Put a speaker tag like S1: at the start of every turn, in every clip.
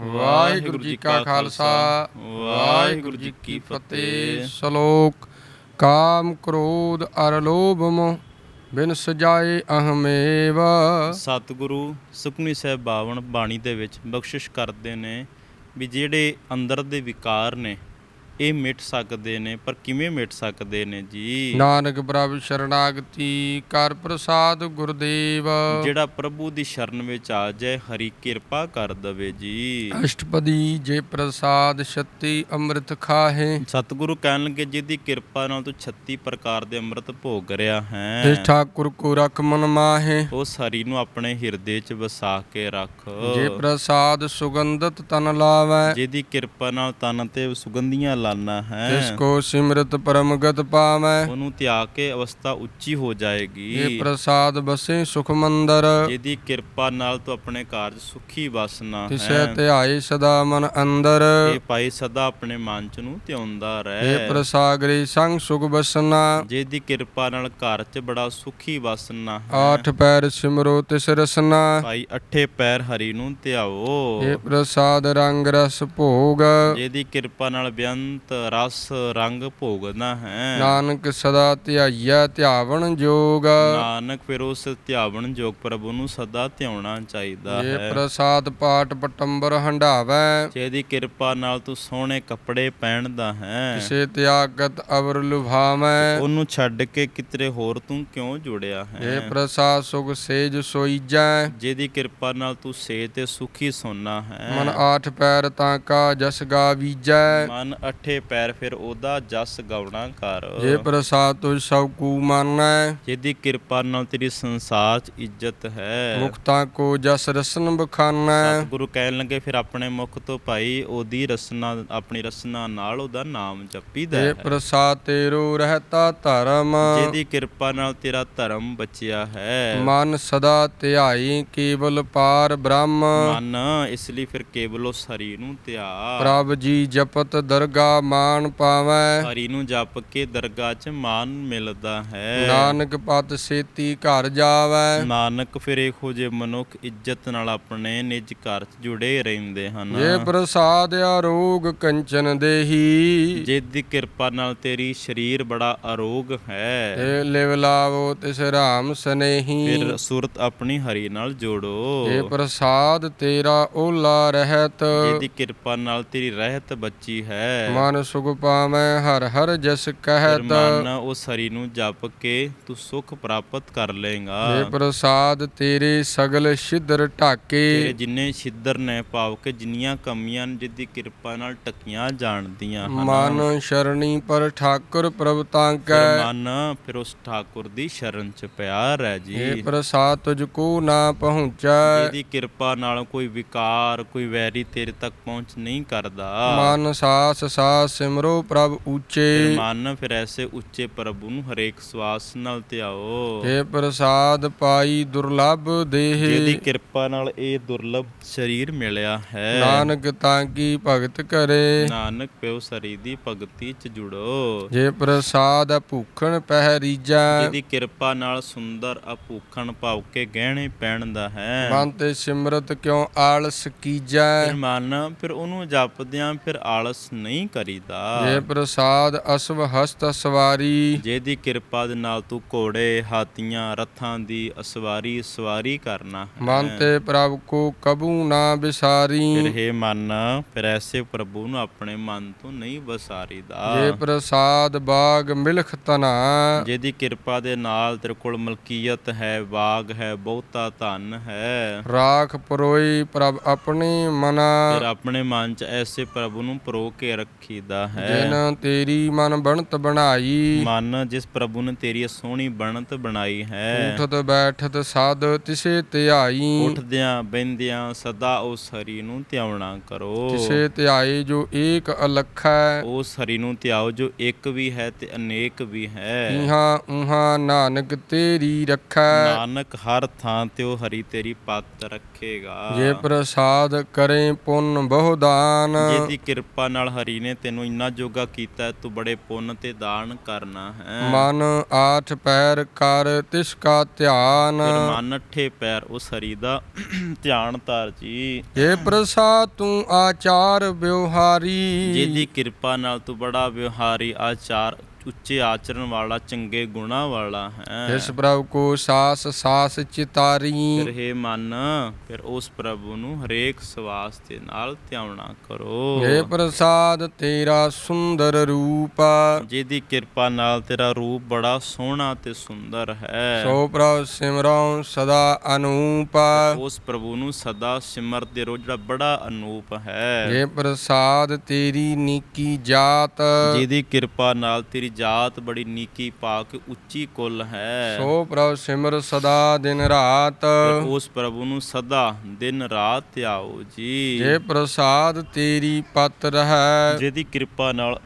S1: ਵਾਹਿਗੁਰੂ ਜੀ ਕਾ ਖਾਲਸਾ। ਵਾਹਿਗੁਰੂ ਜੀ ਕੀ ਫਤਿਹ। ਸ਼ਲੋਕ ਕਾਮ ਕ੍ਰੋਧ ਅਰ ਲੋਭ ਮੋਹ ਬਿਨ ਸਜਾਏ ਅਹਮੇਵ।
S2: ਸਤਿਗੁਰੂ ਸੁਖਮਨੀ ਸਾਹਿਬ ਬਾਵਨ ਬਾਣੀ ਦੇ ਵਿੱਚ ਬਖਸ਼ਿਸ਼ ਕਰਦੇ ਨੇ ਵੀ ਜਿਹੜੇ ਅੰਦਰ ਦੇ ਵਿਕਾਰ ਨੇ ਇਹ ਮਿਟ ਸਕਦੇ ਨੇ ਪਰ ਕਿਵੇਂ ਮਿਟ ਸਕਦੇ ਨੇ ਜੀ?
S1: ਨਾਨਕ ਪ੍ਰਭ ਸ਼ਰਨਾਗਤੀ ਕਰ ਪ੍ਰਸਾਦ ਗੁਰਦੇਵ।
S2: ਜਿਹੜਾ ਪ੍ਰਭੂ ਦੀ ਸ਼ਰਨ ਵਿੱਚ ਆ ਜਾਏ ਹਰੀ ਕਿਰਪਾ ਕਰ ਦਵੇ ਜੀ।
S1: ਅਸ਼ਟਪਦੀ ਜੇ ਪ੍ਰਸਾਦ ਸ਼ਕਤੀ ਅੰਮ੍ਰਿਤ ਖਾਹੇ।
S2: ਸਤਿਗੁਰੂ ਕਹਿਣ ਲੱਗੇ ਜਿਹਦੀ ਕਿਰਪਾ ਨਾਲ ਤੂੰ 36 ਪ੍ਰਕਾਰ ਦੇ ਅੰਮ੍ਰਿਤ ਭੋਗ ਰਿਹਾ ਹੈ।
S1: ਜਿਸ ਠਾਕੁਰ ਕੋ ਰਖ ਮਨ ਮਾਹੇ।
S2: ਉਸ ਹਰੀ ਨੂੰ ਆਪਣੇ ਹਿਰਦੇ 'ਚ ਵਸਾ ਕੇ ਰੱਖ।
S1: ਜੇ ਪ੍ਰਸਾਦ ਸੁਗੰਧਤ ਤਨ ਲਾਵੈ।
S2: ਜਿਹਦੀ ਕਿਰਪਾ ਨਾਲ ਤਨ ਤੇ ਸੁਗੰਧੀਆਂ ਲਾਨਾ ਹੈ।
S1: ਤਿਸ ਕੋ ਸਿਮਰਤ ਪਰਮਗਤ ਪਾਵੈ
S2: ਉਹਨੂੰ ਤਿਆਗ ਕੇ ਅਵਸਥਾ ਉੱਚੀ ਹੋ ਜਾਏਗੀ।
S1: ਇਹ ਪ੍ਰਸਾਦ ਬਸੇ ਸੁਖ ਮੰਦਰ।
S2: ਜਿਹਦੀ ਕਿਰਪਾ ਨਾਲ ਤੂੰ ਆਪਣੇ ਕਾਰਜ ਸੁਖੀ
S1: ਤਿਸੈ
S2: ਹੈ।
S1: ਧਿਆਏ ਸਦਾ ਮਨ ਅੰਦਰ।
S2: ਇਹ ਪਾਈ ਸਦਾ ਆਪਣੇ ਮਨ ਚ ਨੂੰ ਧਿਆਉਂਦਾ
S1: ਇਹ
S2: ਰਹਿ
S1: ਪ੍ਰਸਾਗਰੇ ਸੰਗ ਸੁਖ ਬਸਨਾ।
S2: ਜਿਹਦੀ ਕਿਰਪਾ ਨਾਲ ਘਰ ਚ ਬੜਾ ਸੁਖੀ ਵਸਣਾ ਹੈ।
S1: ਆਠ ਪੈਰ ਸਿਮਰੋ ਤਿਸ ਰਸਨਾ।
S2: ਭਾਈ ਅੱਠੇ ਪੈਰ ਹਰੀ ਨੂੰ ਧਿਆਓ।
S1: ਇਹ ਪ੍ਰਸਾਦ ਰੰਗ ਰਸ ਭੋਗ।
S2: ਜਿਹਦੀ ਕਿਰਪਾ ਨਾਲ ਬੇਅੰਤ ਰਸ ਰੰਗ ਭੋਗਦਾ ਹੈ।
S1: ਨਾਨਕ ਸਦਾ ਧਿਆਈਐ ਧਿਆਵਨ ਜੋਗ।
S2: ਨਾਨਕ ਫਿਰ ਉਸ ਧਿਆਵਨ ਜੋਗ ਪ੍ਰਭੂ ਨੂੰ ਸਦਾ ਧਿਆਉਣਾ ਚਾਹੀਦਾ
S1: ਇਹ
S2: ਹੈ।
S1: ਪ੍ਰਸਾਦ ਪਾਟ ਪਟੰਬਰ ਹੰਡਾਵੈ
S2: ਜਿਹਦੀ ਕਿਰਪਾ ਨਾਲ ਤੂੰ ਸੋਹਣੇ ਕੱਪੜੇ ਪਹਿਨਦਾ ਹੈ।
S1: ਕਿਸੇ ਤਿਆਗਤ ਅਵਰ ਲੁਭਾਵੈ।
S2: ਉਹਨੂੰ ਛੱਡ ਕੇ ਕਿਤਰੇ ਹੋਰ ਤੂੰ ਕਿਉਂ ਜੁੜਿਆ
S1: ਇਹ
S2: ਹੈ
S1: ਪ੍ਰਸਾਦ ਸੁਖ ਸੇਜ ਸੋਈਜੈ।
S2: ਜਿਹਦੀ ਕਿਰਪਾ ਨਾਲ ਤੂੰ ਸੇ ਤੇ ਸੁਖੀ ਸੋਨਾ
S1: ਮਨ
S2: ਹੈ
S1: ਆਠ ਪੈਰ ਤਾਂ ਕਾ ਜਸ ਗਾਵੀਜੈ
S2: ਮਨ ਅਠੇ ਪੈਰ ਫਿਰ ਉਹਦਾ ਜਸ ਗਾਉਣਾ ਕਰ
S1: ਜੇ ਪ੍ਰਸਾਦ ਤੁਝ ਸਭ ਕੂ ਮਾਨੈ।
S2: ਜਿਹਦੀ ਕਿਰਪਾ ਨਾਲ ਤੇਰੀ ਸੰਸਾਰ 'ਚ ਇੱਜ਼ਤ ਹੈ।
S1: ਮੁਕਤਾ ਕੋ ਜਸ ਰਸਨ ਬਖਾਨੈ।
S2: ਸਤਿਗੁਰੂ ਕਹਿਣ ਲੱਗੇ ਫਿਰ ਆਪਣੇ ਮੁਖ ਤੋਂ ਭਾਈ ਉਹਦੀ ਰਸਨਾ ਆਪਣੀ ਰਸਨਾ ਨਾਲ ਉਹਦਾ ਨਾਮ ਜਪੀਦਾ ਹੈ।
S1: ਪ੍ਰਸਾਦ ਤੇਰੋ ਰਹਤਾ ਧਰਮ।
S2: ਜਿਹਦੀ ਕਿਰਪਾ ਨਾਲ ਤੇਰਾ ਧਰਮ ਬਚਿਆ ਹੈ।
S1: ਮਨ ਸਦਾ ਧਿਆਈ ਕੇਵਲ ਪਾਰ ਬ੍ਰਹਮ।
S2: ਮਨ ਇਸ ਲਈ ਫਿਰ ਕੇਵਲ ਉਸ ਹਰੀ ਨੂੰ ਧਿਆ।
S1: ਪ੍ਰਭ ਜੀ ਜਪਤ ਦਰਗਾ ਮਾਨ ਪਾਵੈ।
S2: ਹਰੀ ਨੂੰ ਜਪ ਕੇ ਦਰਗਾਹ 'ਚ ਮਾਨ ਮਿਲਦਾ ਹੈ।
S1: ਨਾਨਕ ਪਤ ਸੇਤੀ ਘਰ ਜਾਵੈ।
S2: ਨਾਨਕ ਫਿਰ ਜਿਹੇ ਮਨੁੱਖ ਇੱਜ਼ਤ ਨਾਲ ਆਪਣੇ ਨਿਜ ਘਰ 'ਚ ਜੁੜੇ ਰਹਿੰਦੇ ਹਨ।
S1: ਜੇ ਪ੍ਰਸਾਦ ਆਰੋਗ ਕੰਚਨ ਦੇਹੀ।
S2: ਜਿਹਦੀ ਕਿਰਪਾ ਨਾਲ ਤੇਰੀ ਸਰੀਰ ਬੜਾ ਅਰੋਗ ਹੈ।
S1: ਤੇ ਲਿਵ ਲਾਵੋ ਤਿਸ ਰਾਮ ਸਨੇਹੀ।
S2: ਫਿਰ ਸੁਰਤ ਆਪਣੀ ਹਰੀ ਨਾਲ ਜੋੜੋ।
S1: ਜੇ ਪ੍ਰਸਾਦ ਤੇਰਾ ਓਲਾ ਰਹਿਤ।
S2: ਜਿਹਦੀ ਕਿਰਪਾ ਨਾਲ ਤੇਰੀ ਰਹਿਤ ਬੱਚੀ ਹੈ।
S1: ਮਨ ਸੁਖ ਪਾਵੈ ਹਰ ਹਰ ਜਸ ਕਹਿਤ।
S2: ਮਨ ਉਸ ਹਰੀ ਨੂੰ ਜਪ ਕੇ ਤੂੰ ਸੁਖ ਪ੍ਰਾਪਤ ਕਰ ਲੇਗਾ
S1: ਜੇ ਪ੍ਰਸਾਦ ਤੇਰੇ ਸਗਲ ਛਿਦਰ ਢਾਕੇ।
S2: ਤੇਰੇ ਜਿੰਨੇ ਛਿੱਦਰ ਨੇ ਭਾਵ ਕਿ ਜਿੰਨੀਆਂ ਕਮੀਆਂ ਨੇ ਜਿਹਦੀ ਕਿਰਪਾ ਨਾਲ ਟਕੀਆਂ ਜਾਣਦੀਆਂ ਹਨ।
S1: ਮਨ ਸ਼ਰਣੀ ਪਰ ਠਾਕੁਰ ਪ੍ਰਭ ਤਾਂ ਕੈ
S2: ਮਨ ਫਿਰ ਉਸ ਠਾਕੁਰ ਦੀ ਸ਼ਰਨ ਚ ਪਿਆਰ ਹੈ ਜੀ।
S1: ਇਹ ਪ੍ਰਸਾਦ ਤੁਝ ਕੋ ਨਾ ਪਹੁੰਚੈ।
S2: ਜਿਹਦੀ ਕਿਰਪਾ ਨਾਲ ਕੋਈ ਵਿਕਾਰ ਕੋਈ ਵੈਰੀ ਤੇਰੇ ਤੱਕ ਪਹੁੰਚ ਨਹੀਂ ਕਰਦਾ।
S1: ਮਨ ਸਾਸ ਸਾਸ ਸਿਮਰੋ ਪ੍ਰਭ ਉੱਚੇ।
S2: ਮਨ ਫਿਰ ਐਸੇ ਉੱਚੇ ਪ੍ਰਭੂ ਨੂੰ ਹਰੇਕ ਸਵਾਸ ਨਾਲ ਧਿਆਓ।
S1: ਇਹ ਪ੍ਰਸਾਦ ਪਾਈ ਦੁਰਲਭ ਦੇਹ।
S2: ਜਿਹਦੀ ਕਿਰਪਾ ਨਾਲ ਇਹ ਦੁਰਲਭ ਸਰੀਰ ਮਿਲਿਆ ਹੈ।
S1: ਨਾਨਕ ਤਾਂ ਕੀ ਭਗਤ ਕਰੇ।
S2: ਨਾਨਕ ਪਿਓ ਸਰੀ ਦੀ ਭਗਤੀ ਚ ਜੁੜੋ।
S1: ਜੇ ਪ੍ਰਸਾਦ ਭੂਖਣ ਪਹਿਰੀਜੈ
S2: ਜਿਹਦੀ ਕਿਰਪਾ ਨਾਲ ਸੁੰਦਰ ਅਭੂਖਣ ਭਾਵ ਕੇ ਗਹਿਣੇ ਪਹਿਨਦਾ ਹੈ।
S1: ਮਨ ਤੇ ਸਿਮਰਤ ਕਿਉ ਆਲਸ ਕੀਜੈ।
S2: ਫਿਰ ਮਨ ਫਿਰ ਉਹਨੂੰ ਜਪਦਿਆਂ ਫਿਰ ਆਲਸ ਨਹੀਂ ਕਰੀਦਾ
S1: ਜੇ ਪ੍ਰਸਾਦ ਅਸਵ ਹਸਤ ਸਵਾਰੀ।
S2: ਜਿਹਦੀ ਕਿਰਪਾ ਦੇ ਨਾਲ ਤੂੰ ਘੋੜੇ ਹਾਥੀਆਂ ਰੱਥਾਂ ਦੀ ਅਸਵਾਰੀ ਸਵਾਰੀ ਕਰਨਾ ਹੈ।
S1: ਮਨ ਤੇ ਪ੍ਰਭ ਕੋ ਕਬੂ ਨਾ
S2: ਫਿਰ
S1: ਬਿਸਾਰੀ
S2: ਇਹ ਮਨ ਫਿਰ ਐਸੇ ਪ੍ਰਭੂ ਨੂੰ ਆਪਣੇ ਮਨ ਤੋਂ ਨਹੀਂ ਵਸਾਰੀਦਾ।
S1: ਜੇ ਪ੍ਰਸਾਦ ਬਾਗ ਮਿਲਖ ਤਨਾ।
S2: ਜਿਹਦੀ ਕਿਰਪਾ ਦੇ ਨਾਲ ਤੇਰੇ ਕੋਲ ਮਲਕੀਅਤ ਹੈ ਬਾਗ ਹੈ ਬਹੁਤਾ ਧਨ ਹੈ।
S1: ਰਾਖ ਪਰੋਈ ਪ੍ਰਭ ਆਪਣੇ ਮਨਾ।
S2: ਫਿਰ ਆਪਣੇ ਮਨ 'ਚ ਐਸੇ ਪ੍ਰਭੂ ਨੂੰ ਪਰੋ ਕੇ ਰੱਖੀਦਾ ਹੈ।
S1: ਜਿਨ ਤੇਰੀ ਮਨ ਬਣਤ ਬਣਾਈ।
S2: ਮਨ ਜਿਸ ਪ੍ਰਭੂ ਨੇ ਤੇਰੀ ਸੋਹਣੀ ਬਣਤ ਬਣਾਈ ਹੈ।
S1: ਉਠਤ ਬੈਠਤ ਸਾਧ ਤਿਸੇ ਧਿਆਈ।
S2: ਉੱਠਦਿਆਂ ਬੈੰਦਿਆਂ ਸਦਾ ਉਸ ਹਰੀ ਨੂੰ ਧਿਆਉਣਾ ਕਰੋ।
S1: ਤਿਸੇ ਧਿਆਈ ਜੋ ਏਕ ਅਲਖੈ।
S2: ਉਸ ਹਰੀ ਨੂੰ ਧਿਆਓ ਜੋ ਇੱਕ ਵੀ ਹੈ ਤੇ ਅਨੇਕ ਵੀ ਹੈ।
S1: ਇਹਾਂ ਉਹਾਂ ਨਾਨਕ ਤੇਰੀ ਰੱਖੈ।
S2: ਨਾਨਕ ਹਰ ਥਾਂ ਤੇ ਉਹ ਹਰੀ ਤੇਰੀ ਪੱਤ ਰੱਖੇਗਾ।
S1: ਜੇ ਪ੍ਰਸਾਦ ਕਰੇ ਪੁੰਨ ਬਹੁ ਦਾਨ।
S2: ਜਿਹਦੀ ਕਿਰਪਾ ਨਾਲ ਹਰੀ ਨੇ ਤੈਨੂੰ ਇੰਨਾ ਜੋਗਾ ਕੀਤਾ ਤੂੰ ਬੜੇ ਪੁੰਨ ਤੇ ਦਾਨ ਕਰਨਾ ਹੈ।
S1: ਮਨ ਆਠ ਪੈਰ ਕਰ ਤਿਸ ਕਾ ਧਿਆਨ।
S2: ਫਿਰ ਮਨ ਅੱਠੇ ਪੈਰ ਉਸ ਹਰੀ ਦਾ ਧਿਆਨ ਧਾਰ ਜੀ।
S1: ਜੇ ਪ੍ਰਸਾਦ ਤੂੰ ਆਚਾਰ ਵਿਵਹਾਰੀ।
S2: ਜਿਹਦੀ ਕਿਰਪਾ ਨਾਲ ਤੂੰ ਬੜਾ ਵਿਵਹਾਰੀ ਆਚਾਰ ਉੱਚੇ ਆਚਰਣ ਵਾਲਾ ਚੰਗੇ ਗੁਣਾ ਵਾਲਾ ਹੈ।
S1: ਜਿਸ ਪ੍ਰਭ ਕੋ ਸਾਸ ਸਾਸ ਚਿਤਾਰੀ।
S2: ਫਿਰ ਹੈ ਮਨ ਫਿਰ ਉਸ ਪ੍ਰਭੂ ਨੂੰ ਹਰੇਕ ਸਵਾਸ ਦੇ ਨਾਲ ਧਿਆਉਣਾ ਕਰੋ।
S1: ਜੇ ਪ੍ਰਸਾਦ ਤੇਰਾ ਸੁੰਦਰ ਰੂਪ।
S2: ਜਿਹਦੀ ਕਿਰਪਾ ਨਾਲ ਤੇਰਾ ਰੂਪ ਬੜਾ ਸੋਹਣਾ ਤੇ ਸੁੰਦਰ ਹੈ।
S1: ਸੋ ਪ੍ਰਭ ਸਿਮਰਉ ਸਦਾ ਅਨੂਪ।
S2: ਉਸ ਪ੍ਰਭੂ ਨੂੰ ਸਦਾ ਸਿਮਰਦੇ ਰਹੋ ਜਿਹੜਾ ਬੜਾ ਅਨੂਪ ਹੈ।
S1: ਜੇ ਪ੍ਰਸਾਦ ਤੇਰੀ ਨੀਕੀ ਜਾਤ।
S2: ਜਿਹਦੀ ਕਿਰਪਾ ਨਾਲ ਤੇਰੀ ਜਾਤ ਬੜੀ ਨੀਕੀ ਪਾ ਕੇ ਉੱਚੀ ਕੁੱਲ ਹੈ।
S1: ਸੋ ਪ੍ਰਭ ਸਿਮਰ ਸਦਾ ਦਿਨ ਰਾਤ।
S2: ਉਸ ਪ੍ਰਭੂ ਨੂੰ ਸਦਾ ਦਿਨ ਰਾਤ ਧਿਆਓ ਜੀ।
S1: ਜੇ ਪ੍ਰਸਾਦ ਤੇਰੀ ਪਤ ਰਹੈ।
S2: ਜਿਹਦੀ ਕਿਰਪਾ ਨਾਲ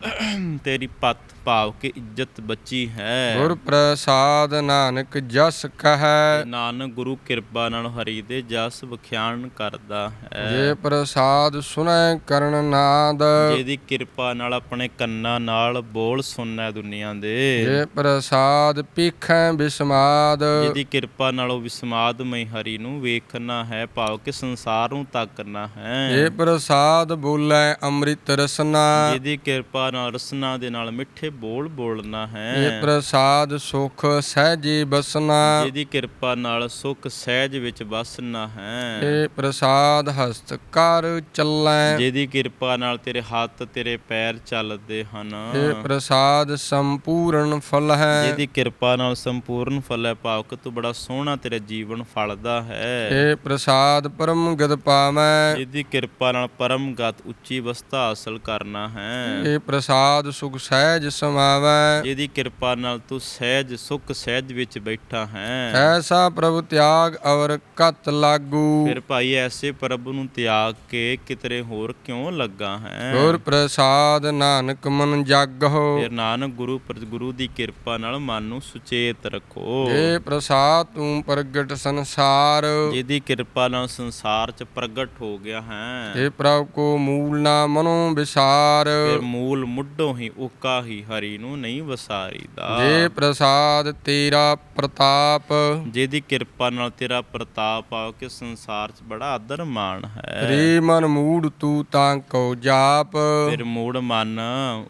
S2: ਤੇਰੀ ਪੱਤ ਭਾਵ ਕੇ ਇੱਜ਼ਤ ਬੱਚੀ ਹੈ।
S1: ਗੁਰ ਪ੍ਰਸਾਦ ਨਾਨਕ ਜਸ ਕਹੈ।
S2: ਨਾਨਕ ਗੁਰੂ ਕਿਰਪਾ ਨਾਲ ਹਰੀ ਦੇ ਜਸ ਵਿਖਿਆਨ ਕਰਦਾ ਹੈ।
S1: ਜੇ ਪ੍ਰਸਾਦ ਸੁਨੈ ਕਰਨ ਨਾਦ।
S2: ਜਿਹਦੀ ਕਿਰਪਾ ਨਾਲ ਆਪਣੇ ਕੰਨਾਂ ਨਾਲ ਬੋਲ ਸੁਣਨਾ ਦੁਨੀਆ ਦੇ।
S1: ਜੇ ਪ੍ਰਸਾਦ ਪੀਖੈ ਬਿਸਮਾਦ।
S2: ਜਿਹਦੀ ਕਿਰਪਾ ਨਾਲ ਉਹ ਵਿਸਮਾਦਮਈ ਹਰੀ ਨੂੰ ਵੇਖਣਾ ਹੈ ਭਾਵ ਕਿ ਸੰਸਾਰ ਨੂੰ ਤੱਕਣਾ ਹੈ।
S1: ਜੇ ਪ੍ਰਸਾਦ ਬੋਲੇ ਅੰਮ੍ਰਿਤ ਰਸਨਾ।
S2: ਜਿਹਦੀ ਕਿਰਪਾ ਨਾਲ ਰਸਨਾ ਦੇ ਨਾਲ ਮਿੱਠੇ ਬੋਲ ਬੋਲਣਾ ਹੈ।
S1: ਪ੍ਰਸਾਦ ਸੁਖ ਸਹਿਜੇ ਬਸਨਾ
S2: ਜਿਹਦੀ ਕਿਰਪਾ ਨਾਲ ਸੁਖ ਸਹਿਜ ਵਿੱਚ ਵਸਣਾ ਹੈ।
S1: ਜੇ ਪ੍ਰਸਾਦ ਹਸਤ ਕਰ ਚੱਲੈ।
S2: ਜਿਹਦੀ ਕਿਰਪਾ ਨਾਲ ਤੇਰੇ ਹੱਥ ਤੇਰੇ ਪੈਰ ਚੱਲਦੇ ਹਨ।
S1: ਜੇ ਪ੍ਰਸਾਦ ਸੰਪੂਰਨ ਫਲ ਹੈ।
S2: ਜਿਹਦੀ ਕਿਰਪਾ ਨਾਲ ਸੰਪੂਰਨ ਫਲ ਹੈ। ਭਾਵ ਕਿ ਤੂੰ ਬੜਾ ਸੋਹਣਾ ਤੇਰਾ ਜੀਵਨ ਫਲਦਾ ਹੈ।
S1: ਜੇ ਪ੍ਰਸਾਦ ਪਰਮ ਗਦ ਪਾਵੈ।
S2: ਜਿਹਦੀ ਕਿਰਪਾ ਨਾਲ ਪਰਮ ਗਤ ਉੱਚੀ ਅਵਸਥਾ ਹਾਸਲ ਕਰਨਾ ਹੈ।
S1: ਜੇ ਪ੍ਰਸਾਦ ਸੁਖ ਸਹਿਜ ਸਮਾਵੈ
S2: ਜਿਹਦੀ ਕਿਰਪਾ ਨਾਲ ਤੂੰ ਸਹਿਜ ਸੁਖ ਸਹਿਜ ਵਿੱਚ ਬੈਠਾ ਹੈ।
S1: ਐਸਾ ਪ੍ਰਭ ਤਿਆਗ ਅਵਰ ਕਤ ਲਾਗੂ।
S2: ਫਿਰ ਭਾਈ ਐਸੇ ਪ੍ਰਭੂ ਨੂੰ ਤਿਆਗ ਕੇ ਕਿਤਰੇ ਹੋਰ ਕਿਉਂ ਲੱਗਾ ਹੈ?
S1: ਗੁਰ ਪ੍ਰਸਾਦ ਨਾਨਕ ਮਨ ਜਾਗਹੁ
S2: ਫਿਰ ਨਾਨਕ ਗੁਰੂ ਪਰ ਗੁਰੂ ਦੀ ਕਿਰਪਾ ਨਾਲ ਮਨ ਨੂੰ ਸੁਚੇਤ ਰੱਖੋ।
S1: ਜੇ ਪ੍ਰਸਾਦ ਤੂੰ ਪ੍ਰਗਟ ਸੰਸਾਰ।
S2: ਜਿਹਦੀ ਕਿਰਪਾ ਨਾਲ ਸੰਸਾਰ 'ਚ ਪ੍ਰਗਟ ਹੋ ਗਿਆ ਹੈ।
S1: ਜੇ ਪ੍ਰਭ ਕੋ ਮੂਲ ਨਾ ਮਨੋ ਵਿਸਾਰ।
S2: ਫਿਰ ਮੂਲ ਮੁੱਢੋਂ ਹੀ ਉਕਾ ਹੀ ਹਰੀ ਨੂੰ ਨਹੀਂ ਵਸਾਰੀਦਾ।
S1: ਜੇ ਪ੍ਰਸਾਦ ਤੇਰਾ ਪ੍ਰਤਾਪ।
S2: ਜਿਹਦੀ ਕਿਰਪਾ ਨਾਲ ਤੇਰਾ ਪ੍ਰਤਾਪ ਆ ਕਿ ਸੰਸਾਰ 'ਚ ਬੜਾ ਆਦਰ ਮਾਣ ਹੈ।
S1: ਰੇ ਮਨ ਮੂੜ ਤੂੰ ਤਾਂ ਕੋ ਜਾਪ।
S2: ਫਿਰ ਮੂੜ ਮਨ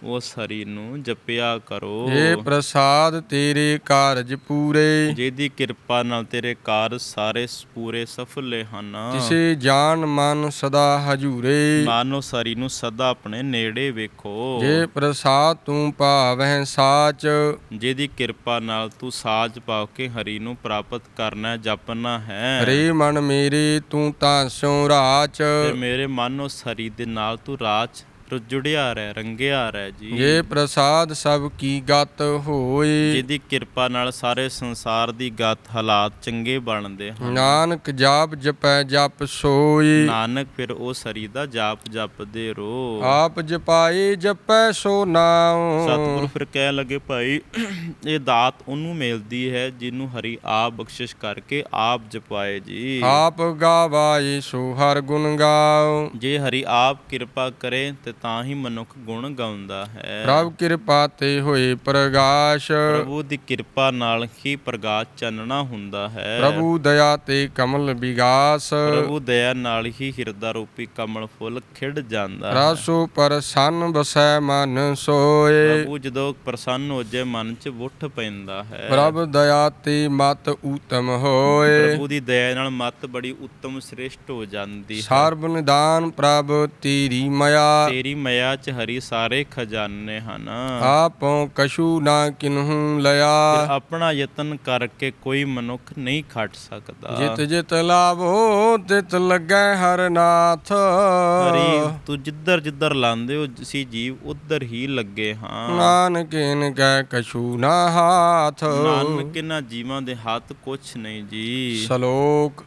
S2: ਉਸ ਹਰੀ ਨੂੰ ਜਪਿਆ ਕਰੋ।
S1: ਜੇ ਪ੍ਰਸਾਦ ਤੇਰੇ ਕਾਰਜ ਪੂਰੇ।
S2: ਜਿਹਦੀ ਕਿਰਪਾ ਨਾਲ ਤੇਰੇ ਕਾਰਜ ਸਾਰੇ ਪੂਰੇ ਸਫਲੇ ਹਨ।
S1: ਤਿਸੇ ਜਾਨ ਮਨ ਸਦਾ ਹਜੂਰੇ।
S2: ਮਾਨੋ ਸਰੀ ਨੂੰ ਸਦਾ ਆਪਣੇ ਨੇੜੇ ਵੇਖੋ।
S1: ਜੇ ਪ੍ਰਸਾਦ ਤੂੰ ਭਾਵਹਿ ਸਾਚ।
S2: ਜਿਹਦੀ ਕਿਰਪਾ ਨਾਲ ਤੂੰ ਸਾਜ ਪਾ ਕੇ ਹਰੀ ਨੂੰ ਪ੍ਰਾਪਤ ਕਰਨਾ ਹੈ, ਜਪਣਾ ਹੈ।
S1: ਰੇ ਮਨ ਮੇਰੇ ਤੂੰ ਤਾਂ ਸਿਉ ਰਾਚ।
S2: ਮੇਰੇ ਮਨ ਉਸ ਹਰੀ ਦੇ ਨਾਲ ਤੂੰ ਰਾਜ ਰ- ਜੁੜਿਆ ਰਹਿ ਰੰਗਿਆ ਰਹਿ ਜੀ।
S1: ਜੇ ਪ੍ਰਸਾਦ ਸਭ ਕੀ ਗਤ ਹੋਏ।
S2: ਜਿਹਦੀ ਕਿਰਪਾ ਨਾਲ ਸਾਰੇ ਸੰਸਾਰ ਦੀ ਗਤ ਹਾਲਾਤ ਚੰਗੇ ਬਣਦੇ ਹਨ।
S1: ਨਾਨਕ ਜਾਪ ਜਪੈ ਜਪ ਸੋਈ
S2: ਨਾਨਕ ਫਿਰ ਉਸ ਹਰੀ ਦਾ ਜਾਪ ਜਪਦੇ ਰੋ।
S1: ਆਪ ਜਪਾਏ ਜਪੈ ਸੋ ਨਾਉ।
S2: ਸਤਿਗੁਰੂ ਫਿਰ ਕਹਿ ਲੱਗੇ ਭਾਈ ਇਹ ਦਾਤ ਉਹਨੂੰ ਮਿਲਦੀ ਹੈ ਜਿਹਨੂੰ ਹਰੀ ਆਪ ਬਖਸ਼ਿਸ਼ ਕਰਕੇ ਆਪ ਜਪਾਏ ਜੀ।
S1: ਆਪ ਗਾਵਾਏ ਸੋ ਹਰ ਗੁਣ ਗਾਓ
S2: ਜੇ ਹਰੀ ਆਪ ਕਿਰਪਾ ਕਰੇ ਤੇ ਤਾਂ ਹੀ ਮਨੁੱਖ ਗੁਣ ਗਾਉਂਦਾ ਹੈ।
S1: ਪ੍ਰਭ ਕਿਰਪਾ ਤੇ ਹੋਏ ਪ੍ਰਗਾਸ਼।
S2: ਪ੍ਰਭੂ ਦੀ ਕਿਰਪਾ ਨਾਲ ਹੀ ਪ੍ਰਗਾਸ਼ ਚਾਨਣਾ ਹੁੰਦਾ ਹੈ।
S1: ਪ੍ਰਭੂ ਦਇਆ ਤੇ ਕਮਲ ਵਿਗਾਸ।
S2: ਪ੍ਰਭੂ ਦਇਆ ਨਾਲ ਹੀ ਹਿਰਦਾ ਰੂਪੀ ਕਮਲ ਫੁੱਲ ਖਿੜ ਜਾਂਦਾ ਹੈ।
S1: ਰਸੋ ਪ੍ਰਸੰਨ ਬਸੈ ਮਨ ਸੋਏ।
S2: ਪ੍ਰਭੂ ਜਦੋਂ ਪ੍ਰਸੰਨ ਹੋ ਜਾਏ ਮਨ 'ਚ ਉੱਠ ਪੈਂਦਾ ਹੈ।
S1: ਪ੍ਰਭ ਦਇਆ ਤੇ ਮਤ ਊਤਮ ਹੋਏ।
S2: ਪ੍ਰਭੂ ਦੀ ਦਇਆ ਨਾਲ ਮਤ ਬੜੀ ਉੱਤਮ ਸ੍ਰੇਸ਼ਟ ਹੋ ਜਾਂਦੀ ਹੈ।
S1: ਸਰਬ ਨਿਦਾਨ ਪ੍ਰਭ ਤੇਰੀ ਮਇਆ।
S2: ਤੇਰੀ ਮਇਆ 'ਚ ਹਰੀ ਸਾਰੇ ਖਜ਼ਾਨੇ ਹਨ।
S1: ਆਪੋਂ ਕਛੂ ਨਾ ਕਿਨਹੂ ਲਿਆ।
S2: ਆਪਣਾ ਯਤਨ ਕਰਕੇ ਕੋਈ ਮਨੁੱਖ ਨਹੀਂ ਖਟ ਸਕਦਾ।
S1: ਜਿਤ ਜਿਤ ਲਾਭੋ ਤਿਤ ਲੱਗੈ ਹਰ ਨਾਥ।
S2: ਹਰੀ ਤੂੰ ਜਿੱਧਰ ਜਿੱਧਰ ਲਾਂਦੇ ਹੋ ਅਸੀਂ ਜੀਵ ਉਧਰ ਹੀ ਲੱਗੇ ਹਾਂ।
S1: ਨਾਨਕ ਇਨ ਕੈ ਕਛੂ ਨਾ ਹਾਥ।
S2: ਨਾਨਕ ਇਹਨਾਂ ਜੀਵਾਂ ਦੇ ਹੱਥ ਕੁਛ ਨਹੀਂ ਜੀ।
S1: ਸ਼ਲੋਕ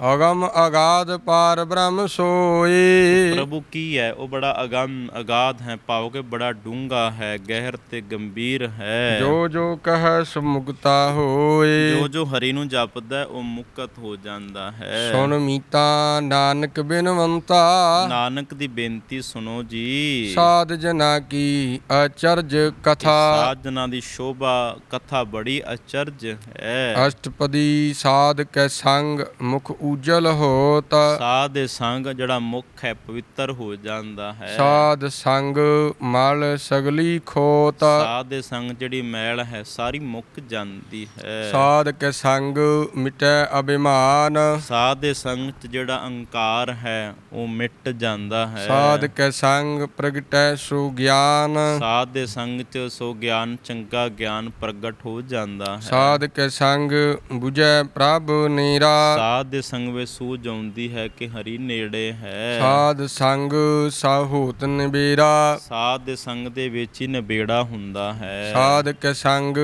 S1: ਅਗਮ ਅਗਾਧ ਪਾਰ ਬ੍ਰਹਮ ਸੋਈ।
S2: ਪ੍ਰਭੂ ਕੀ ਹੈ? ਉਹ ਬੜਾ ਅਗੰਮ ਅਗਾਧ ਹੈ। ਭਾਵ ਕਿ ਬੜਾ ਡੂੰਘਾ ਹੈ ਗਹਿਰ ਤੇ ਗੰਭੀਰ ਹੈ।
S1: ਜੋ ਜੋ ਕਹੈ ਸੋ ਮੁਕਤਾ ਹੋਏ।
S2: ਜੋ ਜੋ ਹਰੀ ਨੂੰ ਜਪਦਾ ਉਹ ਮੁਕਤ ਹੋ ਜਾਂਦਾ ਹੈ।
S1: ਸੁਣ ਮੀਤਾ ਨਾਨਕ ਬਿਨਵੰਤਾ।
S2: ਨਾਨਕ ਦੀ ਬੇਨਤੀ ਸੁਣੋ ਜੀ।
S1: ਸਾਧ ਜਨਾ ਕੀ ਅਚਰਜ ਕਥਾ।
S2: ਸਾਧਨਾ ਦੀ ਸ਼ੋਭਾ ਕਥਾ ਬੜੀ ਅਚਰਜ ਹੈ।
S1: ਅਸ਼ਟਪਦੀ ਸਾਧ ਕੈ ਸੰਗ ਮੁਖ ਉਜਲ ਹੋਤ
S2: ਸਾਧ ਦੇ ਸੰਗ ਜਿਹੜਾ ਮੁਖ ਹੈ ਪਵਿੱਤਰ ਹੋ ਜਾਂਦਾ ਹੈ।
S1: ਸਾਧ ਸੰਗ ਮਲ ਸਗਲੀ ਖੋਤ
S2: ਸਾਧ ਦੇ ਸੰਗ ਜਿਹੜੀ ਮੈਲ ਹੈ ਸਾਰੀ ਮੁੱਕ ਜਾਂਦੀ ਹੈ।
S1: ਸਾਧ ਕੈ ਸੰਗ ਮਿਟੈ ਅਭਿਮਾਨ।
S2: ਸਾਧ ਦੇ ਸੰਗ ਚ ਜਿਹੜਾ ਅਹੰਕਾਰ ਹੈ ਉਹ ਮਿਟ ਜਾਂਦਾ ਹੈ।
S1: ਸਾਧ ਕੈ ਸੰਗ ਪ੍ਰਗਟੈ ਸੋ ਗਿਆਨ।
S2: ਸਾਧ ਦੇ ਸੰਗ ਚ ਸੋ ਗਿਆਨ ਚੰਗਾ ਗਿਆਨ ਪ੍ਰਗਟ ਹੋ ਜਾਂਦਾ ਹੈ।
S1: ਸਾਧ ਕੈ ਸੰਗ 부ਜੈ ਪ੍ਰਭ ਨੀਰਾ।
S2: ਸਾਧ ਦੇ ਸੰਗ ਵਿੱਚ ਸੂਝ ਆਉਂਦੀ ਹੈ ਕਿ ਹਰੀ ਨੇੜੇ ਹੈ।
S1: ਸਾਧ ਸੰਗ ਸਾਹੂਤ ਨਿਬੇਰਾ
S2: ਸਾਧ ਦੇ ਸੰਗ ਦੇ ਵਿੱਚ ਹੀ ਨਿਬੇੜਾ ਹੁੰਦਾ ਹੈ।
S1: ਸਾਧ ਕੈ ਸੰਗ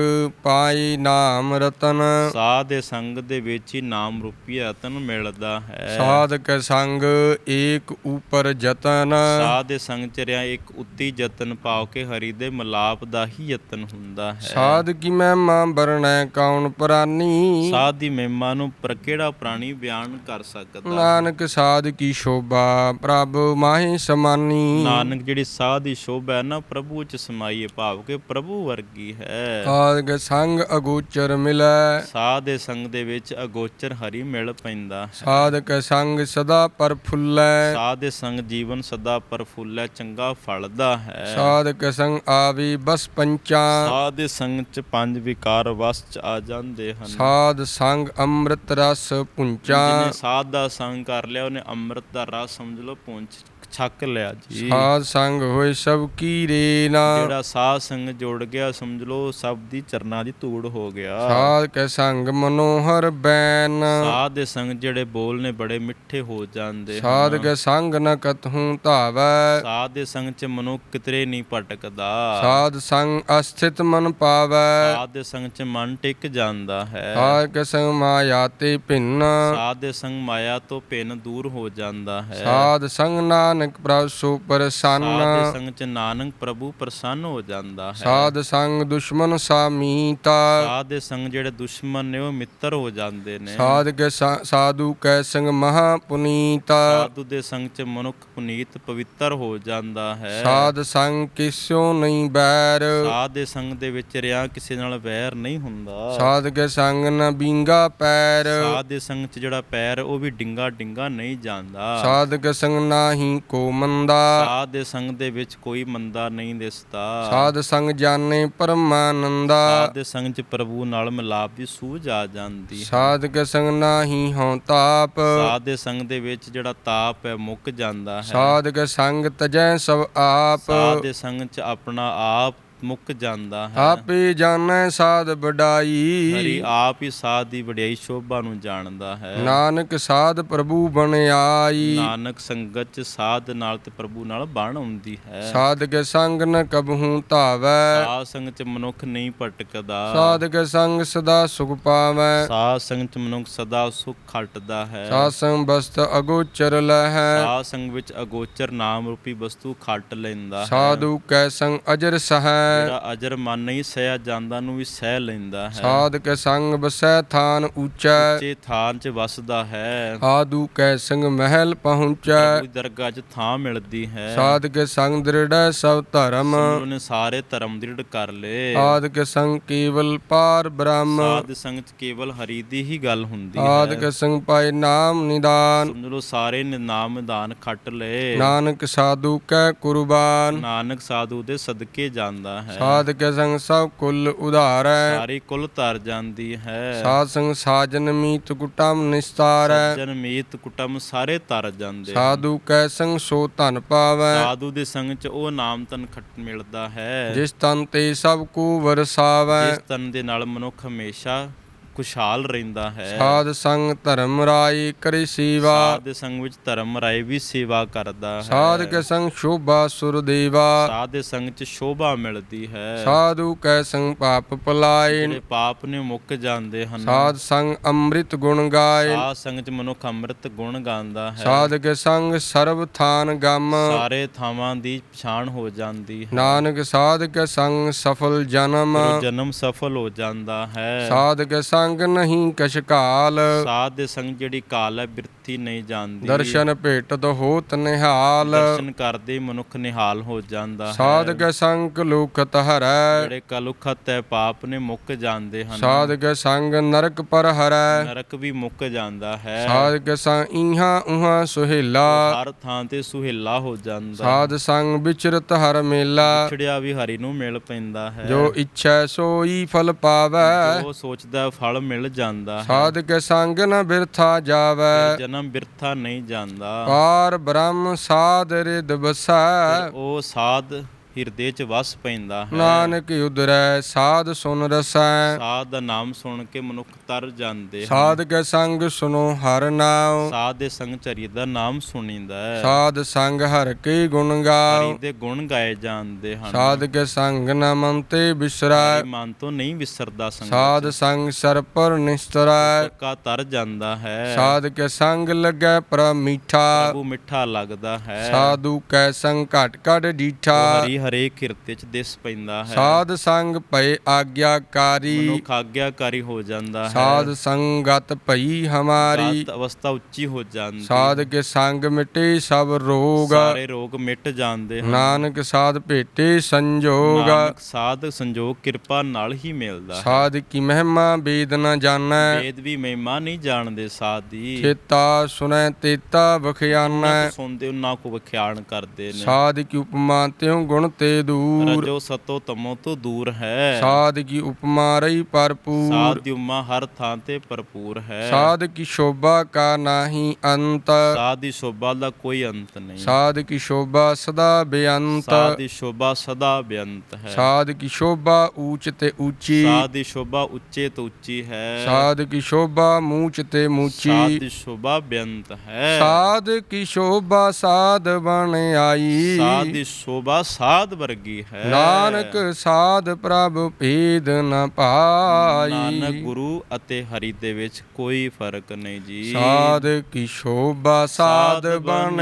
S1: ਪਾਈ ਨਾਮ ਰਤਨ।
S2: ਸਾਧ ਦੇ ਸੰਗ ਦੇ ਵਿੱਚ ਹੀ ਨਾਮ ਰੂਪੀ ਰਤਨ ਮਿਲਦਾ ਹੈ।
S1: ਸਾਧ ਕੈ ਸੰਗ ਏਕ ਉਪਰ ਜਤਨ।
S2: ਸਾਧ ਦੇ ਸੰਗ ਚ ਰਿਆ ਇੱਕ ਉੱਤੀ ਯਤਨ ਪਾਓ ਕੇ ਹਰੀ ਦੇ ਮਲਾਪ ਦਾ ਹੀ ਯਤਨ ਹੁੰਦਾ ਹੈ।
S1: ਸਾਧ ਕੀ ਮਹਿਮਾ ਬਰਣੈ ਕੌਣ ਪ੍ਰਾਨੀ।
S2: ਸਾਧ ਦੀ ਮਹਿਮਾ ਨੂੰ ਪਰ ਕਿਹੜਾ ਪ੍ਰਾਣੀ ਬਿਆਨ ਕਰ ਸਕਦਾ
S1: ਨਾਨਕ ਸਾਧ ਕੀ ਸ਼ੋਭਾ ਪ੍ਰਭ ਮਾਹੀ ਸਮਾਨੀ।
S2: ਨਾਨਕ ਜਿਹੜੀ ਸਾਧ ਦੀ ਸ਼ੋਭਾ ਹੈ ਨਾ ਪ੍ਰਭੂ ਚ ਸਮਾਈ ਹੈ ਭਾਵ ਕਿ ਪ੍ਰਭੂ ਵਰਗੀ ਹੈ।
S1: ਸਾਧ ਕੈ ਸੰਗ ਅਗੋਚਰ ਮਿਲੈ।
S2: ਸਾਧ ਦੇ ਸੰਗ ਦੇ ਵਿੱਚ ਅਗੋਚਰ ਹਰੀ ਮਿਲ ਪੈਂਦਾ ਹੈ।
S1: ਸਾਧ ਕੈ ਸੰਗ ਸਦਾ ਪਰਫੁੱਲੈ
S2: ਸਾਧ ਦੇ ਸੰਗ ਜੀਵਨ ਸਦਾ ਪ੍ਰਫੁੱਲੈ ਚੰਗਾ ਫਲਦਾ ਹੈ।
S1: ਸਾਧ ਕੈ ਸੰਗ ਆਵੀ ਬਸ ਪੰਚਾ।
S2: ਸਾਧ ਦੇ ਸੰਗ ਚ ਪੰਜ ਵਿਕਾਰ ਵਸ ਚ ਆ ਜਾਂਦੇ ਹਨ।
S1: ਸਾਧ ਸੰਗ ਅੰਮ੍ਰਿਤ ਰਸ ਪੁੰਚਾ।
S2: ਜਿਹਨੇ ਸਾਧ ਦਾ ਸੰਗ ਕਰ ਲਿਆ ਉਹਨੇ ਅੰਮ੍ਰਿਤ ਦਾ ਰਸ ਸਮਝ ਲਓ ਪਹੁੰਚ ਛੱਕ ਲਿਆ ਜੀ।
S1: ਸਾਧ ਸੰਗ ਹੋਏ ਸਭ ਕੀ ਰੇਨਾ
S2: ਜਿਹੜਾ ਸਾਧ ਸੰਗ ਜੁੜ ਗਿਆ ਸਮਝ ਲਓ ਸਭ ਦੀ ਚਰਨਾਂ ਦੀ ਧੂੜ ਹੋ ਗਿਆ।
S1: ਸਾਧ ਕੈ ਸੰਗ ਮਨੋਹਰ ਬੈਨ।
S2: ਸਾਧ ਦੇ ਸੰਗ ਜਿਹੜੇ ਬੋਲ ਨੇ ਬੜੇ ਮਿੱਠੇ ਹੋ ਜਾਂਦੇ
S1: ਸਾਧ ਕੈ ਸੰਗ ਨ ਕਤਹੂ ਧਾਵੈ।
S2: ਸਾਧ ਦੇ ਸੰਗ ਚ ਮਨੁੱਖ ਕਿਤਰੇ ਨਹੀਂ ਭਟਕਦਾ।
S1: ਸਾਧ ਸੰਗ ਅਸਥਿਤ ਮਨ ਪਾਵੈ।
S2: ਸਾਧ ਦੇ ਸੰਗ ਚ ਮਨ ਟਿਕ ਜਾਂਦਾ ਹੈ।
S1: ਸਾਧ ਕੈ ਸੰਗ ਮਾਇਆ ਤੇ ਭਿੰਨ।
S2: ਸਾਧ ਦੇ ਸੰਗ ਮਾਇਆ ਤੋਂ ਭਿੰਨ ਦੂਰ ਹੋ ਜਾਂਦਾ ਹੈ।
S1: ਸਾਧ ਸੰਗ ਨਾਨਕ ਪ੍ਰਭ ਸੋ ਪ੍ਰਸੰਨ।
S2: ਸਾਧ ਸੰਗ ਚ ਨਾਨਕ ਪ੍ਰਭੂ ਪ੍ਰਸੰਨ ਹੋ ਜਾਂਦਾ ਹੈ।
S1: ਸਾਧ ਸੰਗ ਦੁਸ਼ਮਨ ਸਾਮੀਤਾ
S2: ਸਾਧ ਸੰਗ ਜਿਹੜੇ ਦੁਸ਼ਮਣ ਨੇ ਉਹ ਮਿੱਤਰ ਹੋ ਜਾਂਦੇ ਨੇ।
S1: ਸਾਧ ਕੈ ਸਾਧੂ ਕੈ ਸੰਗ ਮਹਾ ਪੁਨੀਤਾ।
S2: ਸਾਧੂ ਦੇ ਸੰਗ ਚ ਮਨੁੱਖ ਪੁਨੀਤ ਪਵਿੱਤਰ ਹੋ ਜਾਂਦਾ ਹੈ।
S1: ਸਾਧ ਸੰਗ ਕਿਸਿਓ ਨਹੀਂ ਬੈਰ।
S2: ਸਾਧ ਦੇ ਸੰਗ ਦੇ ਵਿੱਚ ਰਿਆ ਕਿਸੇ ਨਾਲ ਵੈਰ ਨਹੀਂ ਹੁੰਦਾ।
S1: ਸਾਧ ਕੇ ਸੰਗ ਨ ਬਿੰਗਾ ਪੈਰ।
S2: ਸਾਧ ਦੇ ਸੰਗ ਚ ਜਿਹੜਾ ਪੈਰ ਉਹ ਵੀ ਡਿੰਗਾ ਡਿੰਗਾ ਨਹੀਂ ਜਾਂਦਾ।
S1: ਸਾਧ ਕੇ ਸੰਗ ਨਾਹੀ ਕੋ ਮੰਦਾ।
S2: ਸਾਧ ਦੇ ਸੰਗ ਦੇ ਵਿੱਚ ਕੋਈ ਮੰਦਾ ਨਹੀਂ ਦਿਸਦਾ।
S1: ਸਾਧ ਸੰਗ ਜਾਣੇ ਪਰਮਾਨੰਦਾ।
S2: ਸਾਧ ਦੇ ਸੰਗ ਚ ਪ੍ਰਭੂ ਨਾਲ ਮਿਲਾਪ ਦੀ ਸੂਝ ਆ ਜਾਂਦੀ ਹੈ।
S1: ਸਾਧ ਕੇ ਸੰਗ ਨਾਹੀ ਹਉ ਤਾਪ।
S2: ਸਾਧ ਦੇ ਸੰਗ ਦੇ ਵਿੱਚ ਜਿਹੜਾ ਤਾਪ ਹੈ ਮੁੱਕ ਜਾਂਦਾ ਹੈ।
S1: ਸਾਧ ਕੇ ਸੰਗ ਤਜੈ ਸਭ ਆਪ।
S2: ਸਾਧ ਦੇ ਸੰਗ ਚ ਆਪਣਾ ਆਪ ਮੁੱਕ ਜਾਂਦਾ ਹੈ।
S1: ਆਪੇ ਜਾਣੈ ਸਾਧ ਬਡਾਈ
S2: ਹਰੀ ਆਪ ਹੀ ਸਾਧ ਦੀ ਵਡਿਆਈ ਸ਼ੋਭਾ ਨੂੰ ਜਾਣਦਾ ਹੈ।
S1: ਨਾਨਕ ਸਾਧ ਪ੍ਰਭੂ ਬਣਾਈ
S2: ਨਾਨਕ ਸੰਗਤ ਚ ਸਾਧ ਨਾਲ ਤੇ ਪ੍ਰਭੂ ਨਾਲ ਬਣ ਆਉਂਦੀ ਹੈ।
S1: ਸਾਧ ਕੇ ਸੰਗ ਨ ਕਬਹੂ ਧਾਵੈ।
S2: ਸਾਧ ਸੰਗ ਚ ਮਨੁੱਖ ਨਹੀਂ ਭਟਕਦਾ।
S1: ਸਾਧ ਕੇ ਸੰਗ ਸਦਾ ਸੁਖ ਪਾਵੈ।
S2: ਸਾਧ ਸੰਗ ਚ ਮਨੁੱਖ ਸਦਾ ਸੁਖ ਖਟਦਾ ਹੈ।
S1: ਸਾਧ ਸੰਗ ਬਸਤ ਅਗੋਚਰ ਲਹੈ।
S2: ਸਾਧ ਸੰਗ ਵਿੱਚ ਅਗੋਚਰ ਨਾਮ ਰੂਪੀ ਵਸਤੂ ਖੱਟ ਲੈਂਦਾ ਹੈ।
S1: ਸਾਧੂ ਕੈ ਸੰਗ ਅਜਰ ਸਹੈ।
S2: ਜਿਹੜਾ ਅਜਰ ਮਨ ਨਹੀਂ ਸਹਿਆ ਜਾਂਦਾ ਨੂੰ ਵੀ ਸਹਿ ਲੈਂਦਾ ਹੈ।
S1: ਸਾਧ ਕੇ ਸੰਗ ਬਸੈ ਥਾਨ ਉੱਚੈ
S2: ਉੱਚੇ ਥਾਨ 'ਚ ਵਸਦਾ ਹੈ।
S1: ਸਾਧੂ ਕੈ ਸੰਗ ਮਹਿਲ ਪਹੁੰਚੈ।
S2: ਕੋਈ ਦਰਗਾਹ 'ਚ ਥਾਂ ਮਿਲਦੀ ਹੈ।
S1: ਸਾਧ ਕੇ ਸੰਗ ਦ੍ਰਿੜੈ ਸਭ ਧਰਮ।
S2: ਉਹਨੇ ਸਾਰੇ ਧਰਮ ਦ੍ਰਿੜ ਕਰ ਲਏ
S1: ਕੇ ਸੰਗ ਕੇਵਲ ਪਾਰ ਬ੍ਰਹਮ।
S2: ਸਾਧ ਸੰਗ 'ਚ ਕੇਵਲ ਹਰੀ ਦੀ ਹੀ ਗੱਲ ਹੁੰਦੀ ਹੈ।
S1: ਕੇ ਸੰਗ ਪਾਏ ਨਾਮ ਨਿਦਾਨ।
S2: ਸਮਝ ਲਓ ਸਾਰੇ ਨੇ ਨਾਮ ਦਾਨ ਖੱਟ ਲਏ
S1: ਨਾਨਕ ਸਾਧੂ ਕੈ ਕੁਰਬਾਨ।
S2: ਨਾਨਕ ਸਾਧੂ ਦੇ ਸਦਕੇ ਜਾਂਦਾ ਹੈ।
S1: ਸਾਧ ਕੇ ਸੰਗ ਸਭ ਕੁਲ ਉਧਾਰੈ।
S2: ਸਾਰੀ ਕੁੱਲ ਤਰ ਜਾਂਦੀ ਹੈ।
S1: ਸਾਧ ਸੰਗ ਸਾਜਨ ਮੀਤ ਕੁਟਮ ਨਿਸਤਾਰੈ।
S2: ਜਨ ਮੀਤ ਕੁਟਮ ਸਾਰੇ ਤਰ ਜਾਂਦੇ
S1: ਸਾਧੂ ਕੈ ਸੰਗ ਸੋ ਧਨ ਪਾਵੈ।
S2: ਸਾਧੂ ਦੇ ਸੰਗ 'ਚ ਉਹ ਨਾਮ ਤਨ ਖੱਟ ਮਿਲਦਾ ਹੈ।
S1: ਜਿਸ ਤਨ ਤੇ ਸਭ ਕੋ ਵਰਸਾਵੈ।
S2: ਜਿਸ ਤਨ ਦੇ ਨਾਲ ਮਨੁੱਖ ਹਮੇਸ਼ਾ ਖੁਸ਼ਹਾਲ ਰਹਿੰਦਾ ਹੈ।
S1: ਸਾਧ ਸੰਗ ਧਰਮ ਰਾਈ ਕਰੀ ਸੇਵਾ।
S2: ਸਾਧ ਸੰਗ ਵਿੱਚ ਧਰਮ ਰਾਏ ਵੀ ਸੇਵਾ ਕਰਦਾ ਹੈ।
S1: ਸਾਧ ਕੇ ਸੰਗ ਸ਼ੋਭਾ ਸੁਰ ਦੇਵਾ।
S2: ਸਾਧ ਸੰਗ ਚ ਸ਼ੋਭਾ ਮਿਲਦੀ ਹੈ।
S1: ਸਾਧੂ ਕੈ ਸੰਗ ਪਾਪ ਪਲਾਏ
S2: ਜਿਹੜੇ ਪਾਪ ਨੇ ਮੁੱਕ ਜਾਂਦੇ ਹਨ।
S1: ਸਾਧ ਸੰਗ ਅੰਮ੍ਰਿਤ ਗੁਣ ਗਾਏ।
S2: ਸਾਧ ਸੰਗ ਚ ਮਨੁੱਖ ਅੰਮ੍ਰਿਤ ਗੁਣ ਗਾਉਂਦਾ ਹੈ।
S1: ਸਾਧ ਕੇ ਸੰਗ ਸਰਬ ਥਾਨ ਗਮ।
S2: ਸਾਰੇ ਥਾਵਾਂ ਦੀ ਪਛਾਣ ਹੋ ਜਾਂਦੀ ਹੈ।
S1: ਨਾਨਕ ਸਾਧ ਕੇ ਸੰਗ ਸਫਲ ਜਨਮ।
S2: ਜਨਮ ਸਫਲ ਹੋ ਜਾਂਦਾ ਹੈ।
S1: ਸਾਧ ਕੇ ਸੰਗ ਨਹੀਂ ਕਛ ਕਾਲ
S2: ਸਾਧ ਦੇ ਸੰਗ ਜਿਹੜੀ ਕਾਲ ਹੈ ਬਿਰਥੀ ਨਹੀਂ ਜਾਂਦੀ।
S1: ਦਰਸ਼ਨ ਭੇਟਤ ਹੋਤ ਨਿਹਾਲ।
S2: ਦਰਸ਼ਨ ਕਰਦੇ ਮਨੁੱਖ ਨਿਹਾਲ ਹੋ ਜਾਂਦਾ ਹੈ।
S1: ਸਾਧ ਕੇ ਸੰਗ ਲੁਖਤ ਹਰੈ।
S2: ਜਿਹੜੇ ਕਲੁਖਤ ਹੈ ਪਾਪ ਨੇ ਮੁੱਕ ਜਾਂਦੇ ਹਨ।
S1: ਸਾਧ ਕੇ ਸੰਗ ਨਰਕ ਪਰ ਹਰੈ।
S2: ਨਰਕ ਵੀ ਮੁੱਕ ਜਾਂਦਾ ਹੈ।
S1: ਸਾਧ ਕੇ ਸੰਗ ਇਹਾਂ ਉਹਾਂ ਸੁਹੇਲਾ
S2: ਹਰ ਥਾਂ ਤੇ ਸੁਹੇਲਾ ਹੋ ਜਾਂਦਾ
S1: ਸਾਧ ਸੰਗ ਵਿਚਰਤ ਹਰ ਮੇਲਾ।
S2: ਛੜਿਆ ਵੀ ਹਰੀ ਨੂੰ ਮਿਲ ਪੈਂਦਾ ਹੈ।
S1: ਜੋ ਇੱਛੈ ਸੋਈ ਫਲ ਪਾਵੈ।
S2: ਜੋ ਸੋਚਦਾ ਫਲ ਮਿਲ ਜਾਂਦਾ ਹੈ।
S1: ਸਾਧ ਕੇ ਸੰਗ ਨ ਬਿਰਥਾ ਜਾਵੈ।
S2: ਜਨਮ ਬਿਰਥਾ ਨਹੀਂ ਜਾਂਦਾ।
S1: ਪਾਰ ਬ੍ਰਹਮ ਸਾਧ ਰਿਦ ਬਸੈ
S2: ਉਹ ਸਾਧ ਹਿਰਦੇ ਚ ਵਸ ਪੈਂਦਾ ਹੈ।
S1: ਨਾਨਕ ਉਦਰੈ ਸਾਧ ਸੁਨ ਰਸੈ।
S2: ਸਾਧ ਦਾ ਨਾਮ ਸੁਣ ਕੇ ਮਨੁੱਖ ਤਰ ਜਾਂਦੇ ਹਨ।
S1: ਸਾਧ ਕੇ ਸੰਗ ਸੁਨੋ ਹਰ ਨਾਮ
S2: ਸਾਧ ਦੇ ਸੰਗ ਚਰੀ ਦਾ ਨਾਮ ਸੁਣੀਦਾ ਹੈ।
S1: ਸਾਧ ਸੰਗ ਹਰ ਕੇ ਗੁਣ ਗਾਓ
S2: ਹਰੀ ਦੇ ਗੁਣ ਗਾਏ ਜਾਂਦੇ ਹਨ।
S1: ਸਾਧ ਕੇ ਸੰਗ ਨ ਮੰਤੇ ਬਿਸਰੈ।
S2: ਮਨ ਤੋਂ ਨਹੀਂ ਵਿਸਰਦਾ ਸੰਗ
S1: ਸਾਧ ਸੰਗ ਸਰ ਪਰ ਨਿਸਤਰੈ।
S2: ਪੱਕਾ ਤਰ ਜਾਂਦਾ ਹੈ।
S1: ਸਾਧ ਕੇ ਸੰਗ ਲੱਗੈ ਪਰ ਮੀਠਾ
S2: ਪ੍ਰਭੂ ਮਿੱਠਾ ਲੱਗਦਾ ਹੈ।
S1: ਸਾਧੂ ਕੈ ਸੰਗ ਘਟ ਘਟ ਡੀਠਾ
S2: ਹਰੀ ਹਰੇ ਕਿਰਤੇ ਚ ਦਿਸ ਪੈਂਦਾ ਹੈ।
S1: ਸਾਧ ਸੰਗ ਭਏ ਆਗਿਆਕਾਰੀ।
S2: ਮਨੁੱਖ ਆਗਿਆਕਾਰੀ ਹੋ ਜਾਂਦਾ ਹੈ।
S1: ਸਾਧ ਸੰਗਤ ਭਈ ਹਮਾਰੀ।
S2: ਗਤ ਅਵਸਥਾ ਉੱਚੀ ਹੋ ਜਾਂਦੀ।
S1: ਸਾਧ ਕੇ ਸੰਗ ਮਿਟੇ ਸਭ ਰੋਗ।
S2: ਸਾਰੇ ਰੋਗ ਮਿਟ ਜਾਂਦੇ ਹਨ।
S1: ਨਾਨਕ ਸਾਧ ਭੇਟੇ ਸੰਜੋਗ।
S2: ਨਾਨਕ ਸਾਧ ਸੰਜੋਗ ਕਿਰਪਾ ਨਾਲ ਹੀ ਮਿਲਦਾ ਹੈ।
S1: ਸਾਧ ਕੀ ਮਹਿਮਾ ਵੇਦ ਨ ਜਾਣੈ।
S2: ਵੇਦ ਵੀ ਮਹਿਮਾ ਨਹੀਂ ਜਾਣਦੇ ਸਾਧ। ਦੀ
S1: ਚੇਤਾ ਸੁਨੈ ਤੇਤਾ ਬਖਿਆਨੈ
S2: ਸੁਣਦੇ ਉਹਨਾਂ ਕੋ ਵਿਖਿਆਣ ਕਰਦੇ ਨੇ।
S1: ਸਾਧ ਕੀ ਉਪਮਾ ਤਿਉ ਗੁਣ ਤੇ ਦੂਰ।
S2: ਰਜੋ ਸਤੋ ਤਮੋ ਤੋਂ ਦੂਰ ਹੈ।
S1: ਸਾਧ ਕੀ ਉਪਮਾ ਰਹੀ ਭਰਪੂਰ।
S2: ਸਾਧ ਦੀ ਉਮਾ ਹਰ ਥਾਂ ਤੇ ਭਰਪੂਰ ਹੈ।
S1: ਸਾਧ ਕੀ ਸ਼ੋਭਾ ਕਾ ਨਾਹੀ ਅੰਤ।
S2: ਸਾਧ ਦੀ ਸ਼ੋਭਾ ਦਾ ਕੋਈ ਅੰਤ ਨਹੀਂ।
S1: ਸਾਧ ਕੀ ਸ਼ੋਭਾ ਸਦਾ ਬੇਅੰਤ।
S2: ਸਾਧ ਦੀ ਸ਼ੋਭਾ ਸਦਾ ਬੇਅੰਤ ਹੈ।
S1: ਸਾਧ ਕੀ ਸ਼ੋਭਾ ਊਚ ਤੇ ਉੱਚੀ
S2: ਸਾਧ ਦੀ ਸ਼ੋਭਾ ਉੱਚੇ ਤੋਂ ਉੱਚੀ ਹੈ।
S1: ਸਾਧ ਕੀ ਸ਼ੋਭਾ ਮੂਚ ਤੇ
S2: ਸਾਧ
S1: ਮੂਚੀ
S2: ਦੀ ਸ਼ੋਭਾ ਬੇਅੰਤ ਹੈ।
S1: ਸਾਧ ਕੀ ਸ਼ੋਭਾ ਸਾਧ ਬਣ ਆਈ।
S2: ਸਾਧ ਦੀ ਸ਼ੋਭਾ ਸਾਧ ਵਰਗੀ ਹੈ।
S1: ਨਾਨਕ ਸਾਧ ਪ੍ਰਭ ਭੇਦ ਨ ਪਾਈ।
S2: ਨਾਨਕ ਗੁਰੂ ਅਤੇ ਹਰੀ ਦੇ ਵਿੱਚ ਕੋਈ ਫ਼ਰਕ ਨਹੀਂ ਜੀ।
S1: ਸਾਧ ਕੀ ਸ਼ੋਭਾ ਸਾਧ ਬਣ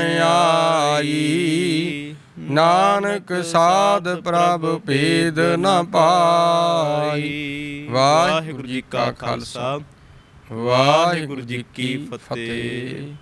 S1: ਆਈ। ਨਾਨਕ ਸਾਧ ਪ੍ਰਭ ਭੇਦ ਨ ਪਾਈ। ਵਾਹਿਗੁਰੂ ਜੀ ਕਾ ਖਾਲਸਾ। ਵਾਹਿਗੁਰੂ ਜੀ ਕੀ ਫਤਿਹ।